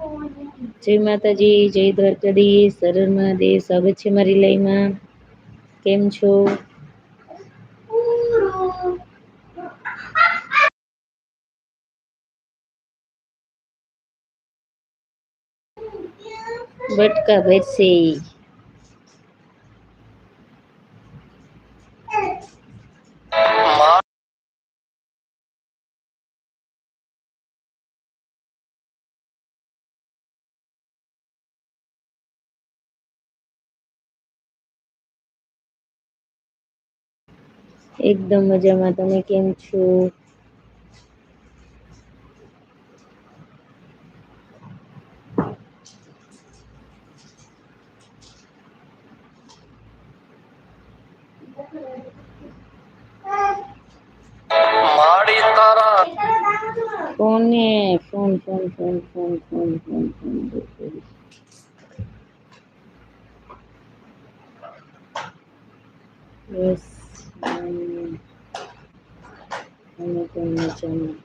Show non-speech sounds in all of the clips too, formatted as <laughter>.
જય માતાજી જય દ્વારકાધીશ હર મહાદેવ સ્વાગત છે મારી લયમાં કેમ છો? બટકા ભરશે એકદમ મજામાં. તમે કેમ છો? કોને phone phone phone phone phone phone phone બસ અમે પણ મજામાં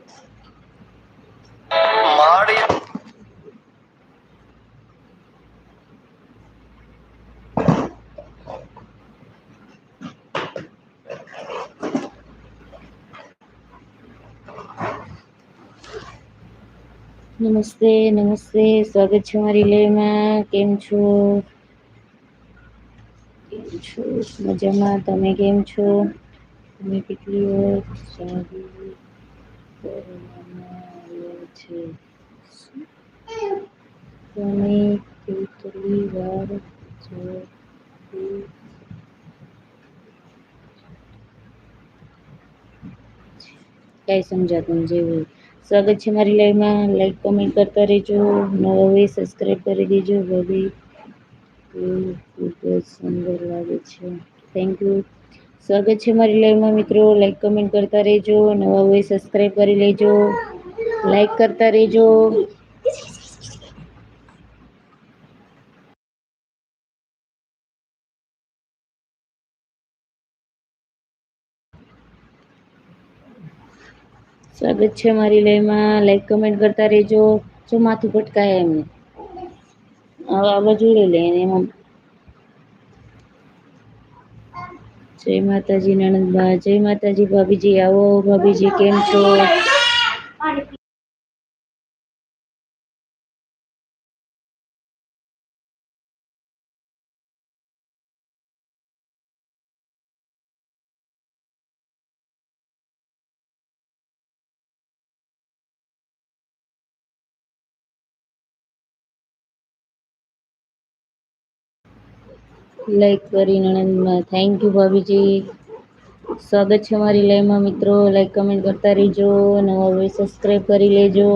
નમસ્તે નમસ્તે. સ્વાગત છે મારી લેમાં. કેમ છો? કેમ છો? મજામાં. તમે કેમ છો? તમે કેટલી વાર સારી કરવામાં આવ્યો છે તમે કેટલી વાર કઈ સમજાતું જેવું સ્વાગત છે મારી લાઈવમાં લાઈક કોમેન્ટ કરતા રહેજો નવા હોય સબસ્ક્રાઈબ કરી દેજો બધી ખૂબ જ સુંદર લાગે છે થેન્ક યુ સ્વાગત છે મારી લાઈવમાં મિત્રો. લાઈક કમેન્ટ કરતા રેજો નવા હોય સબસ્ક્રાઈબ કરી લેજો. લાઈક કરતા રેજો સ્વાગત છે મારી લાઈવમાં લાઈક કમેન્ટ કરતા રેજો જો માથું પટકાય એમને હવે આ બાજુ લઈ લે એમાં. જય માતાજી નણંદબા જય માતાજી ભાભીજી આવો ભાભીજી કેમ છો? લાઈક કરી નણંદમાં. Thank you Bhabhiji. સ્વાગત છે મારી લાઈવમાં મિત્રો. લાઈક કમેન્ટ કરતા રહેજો. નવા હોય સબસ્ક્રાઈબ કરી લેજો.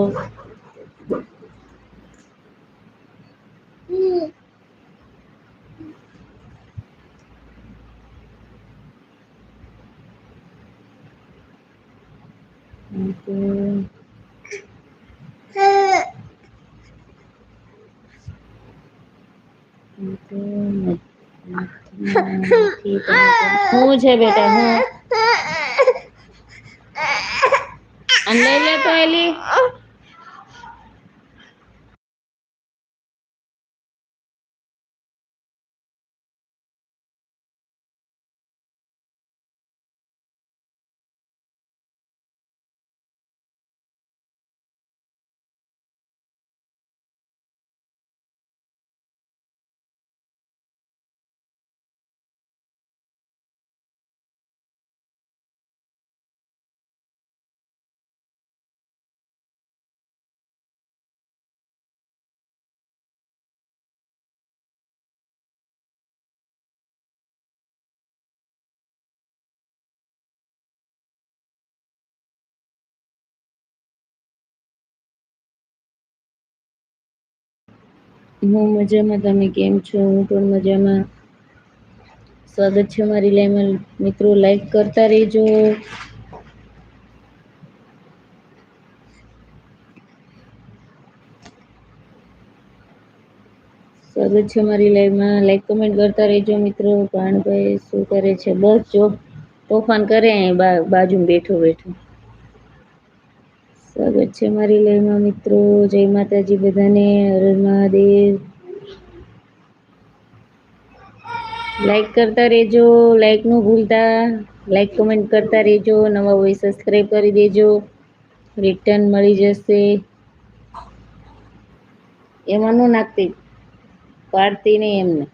હું છે બેટા હું? <laughs> અને લે તો એલી. હું મજામાં, તમે કેમ છો? હું પણ મજામાં. સ્વાગત છે મારી લાઈવમાં મિત્રો લાઈક કરતા રહેજો. સ્વાગત છે મારી લાઈવમાં લાઈક કમેન્ટ કરતા રહેજો મિત્રો. ભાણભાઈ શું કરે છે? બસ જો, તોફાન કરે અહીં બાજુમાં બેઠો બેઠો છે મારી લયમાં મિત્રો. જય માતાજી બધાને. હર મહાદેવ. લાઈક કરતા રેજો લાઈકનું ભૂલતા. લાઈક કમેન્ટ કરતા રેજો નવા હોય સબસ્ક્રાઈબ કરી દેજો. રિટર્ન મળી જશે. એમાં ન નાખતી. પાડતી નહીં એમને.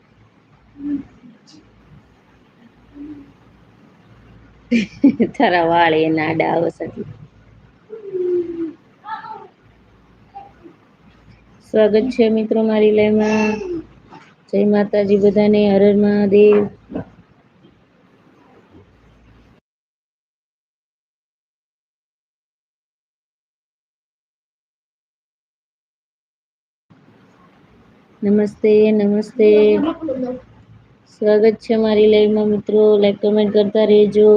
<laughs> તારા વાળ એ નાડા આવસે સ્વાગત છે મિત્રો મારી લાઈવમાં જય માતાજી બધાને, હર હર મહાદેવ. નમસ્તે નમસ્તે. સ્વાગત છે મારી લાઈવમાં મિત્રો લાઈક કમેન્ટ કરતા રહેજો.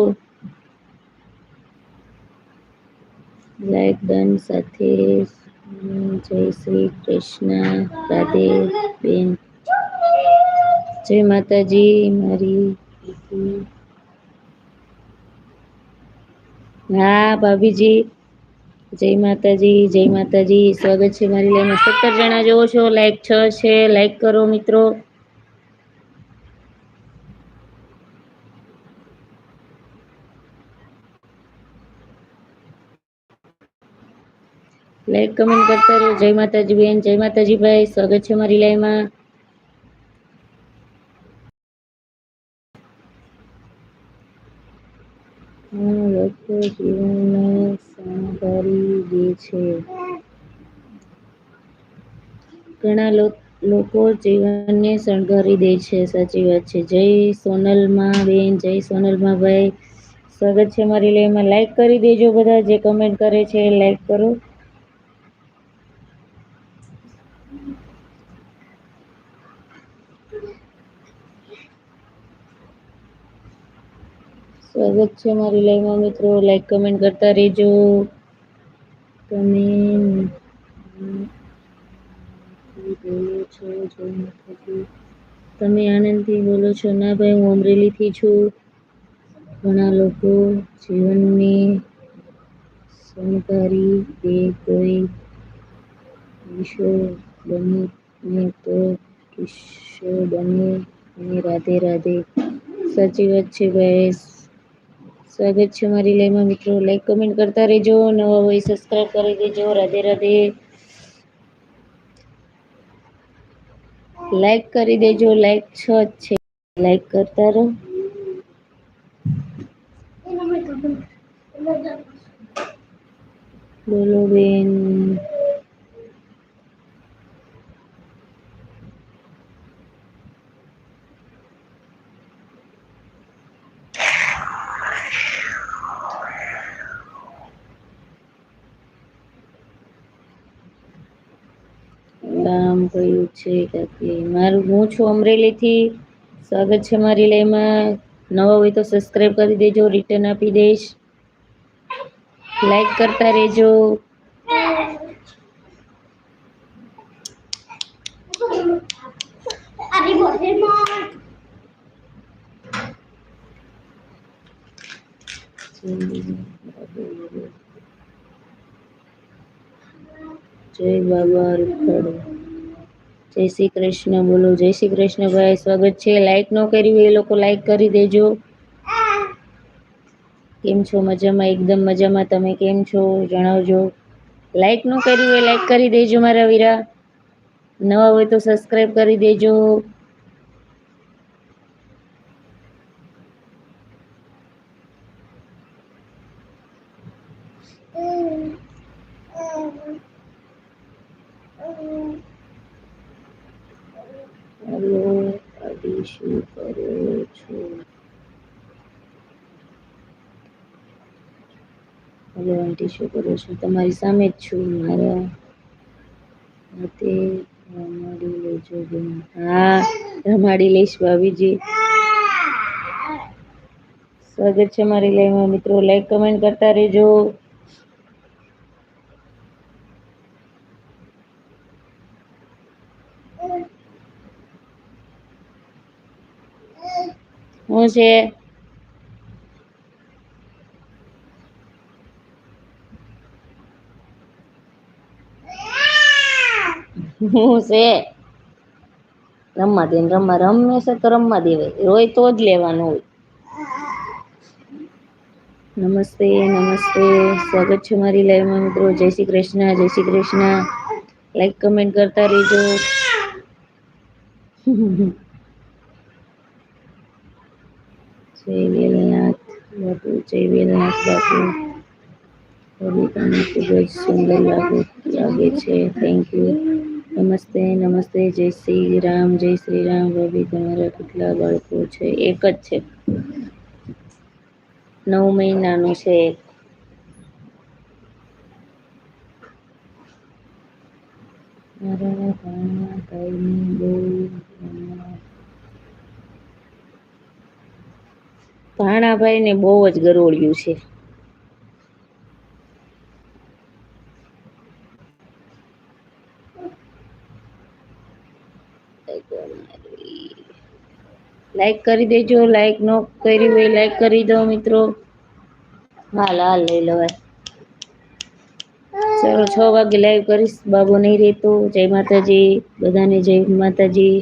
લાઈક ડન સાથે. જય શ્રી કૃષ્ણ, રાધે બેન. જય માતાજી, મારી હા, ભાભીજી. જય માતાજી જય માતાજી. સ્વાગત છે મારી લાઈનમાં સત્તર જણા જોવો છો. લાઈક છ છે. લાઈક કરો મિત્રો. લાઈક કમેન્ટ કરતા રહો. જય માતાજી બેન, જય માતાજી ભાઈ સ્વાગત છે મારી લાઈમાં લોકો જીવનને શણગારી દે છે. ઘણા લોકો જીવનને શણગારી દે છે. સાચી વાત છે. જય સોનલમાં બેન, જય સોનલમાં ભાઈ. સ્વાગત છે મારી લાઈવમાં. લાઈક કરી દેજો બધા જે કમેન્ટ કરે છે. લાઈક કરો. સ્વાગત છે મારી લાઈવમાં મિત્રો. લાઈક કમેન્ટ કરતા રહેજો. તમે બોલો છો તમે આનંદથી બોલો છો. ના ભાઈ, હું અમરેલીથી છું. ઘણા લોકો જીવનને સંકારી દે કોઈ વિશ્વ બને તો કિસ્સો બને અને રાધે રાધે સાચી વાત છે ભાઈ. સ્વાગત છે મારી લાઈવમાં મિત્રો. લાઈક કમેન્ટ કરતા રહેજો, નવા હોય સબસ્ક્રાઈબ કરી દેજો. રાધે રાધે. લાઈક કરી દેજો. લાઈક છ જ છે. લાઈક કરતા રહો. બોલો બેન. નામ કયું છે કાકી? મારું હું છું અમરેલીથી. સ્વાગત છે મારી લાઈમાં નવા હોય તો સબસ્ક્રાઈબ કરી દેજો રિટર્ન આપી દઈશ. લાઈક કરતા રહેજો. જય બાબા રૂખાડો. જય શ્રી કૃષ્ણ, બોલો. જય શ્રી કૃષ્ણ ભાઈ, સ્વાગત છે. લાઈક ન કરી હોય એ લોકો લાઈક કરી દેજો. કેમ છો? મજામાં? એકદમ મજામાં. તમે કેમ છો? જણાવજો. લાઈક ન કરી હોય લાઈક કરી દેજો મારા વીરા. નવા હોય તો સબસ્ક્રાઈબ કરી દેજો. આદિ શું કરો છો આંટી શું કરો છો તમારી સામે જ છું મારા હાથે રમાડી લેજો બેન. હા, રમાડી લઈશ ભાભીજી. સ્વાગત છે મારી લાઈવમાં મિત્રો. લાઈક કમેન્ટ કરતા રહેજો. હું છે? હું છે? રમવા દે, રમવા રમે છે તો રમવા દેવાય રોય તો જ લેવાનું હોય. નમસ્તે નમસ્તે. સ્વાગત છે મારી લાઈવમાં મિત્રો. જય શ્રી કૃષ્ણ, જય શ્રી કૃષ્ણ. લાઈક કમેન્ટ કરતા રહેજો. <laughs> ખૂબ જ સુંદર લાગે લાગે છે થેન્ક યુ નમસ્તે નમસ્તે જય શ્રી રામ જય શ્રી રામ રવિ તમારા કેટલા બાળકો છે? એક જ છે. નવ મહિનાનું છે એક. મારા ભાણા ભાઈની બહુ ભાણાભાઈ ને બહુ જ ગરોળ્યું છે. લાઈક કરી દેજો લાઈક ન કરી હોય લાઈક કરી દો મિત્રો. હાલ હાલ લઈ લવાય. ચલો, છ વાગે લાઈવ કરીશ. બાબુ નહીં રહેતો. જય માતાજી. બધાને જય માતાજી.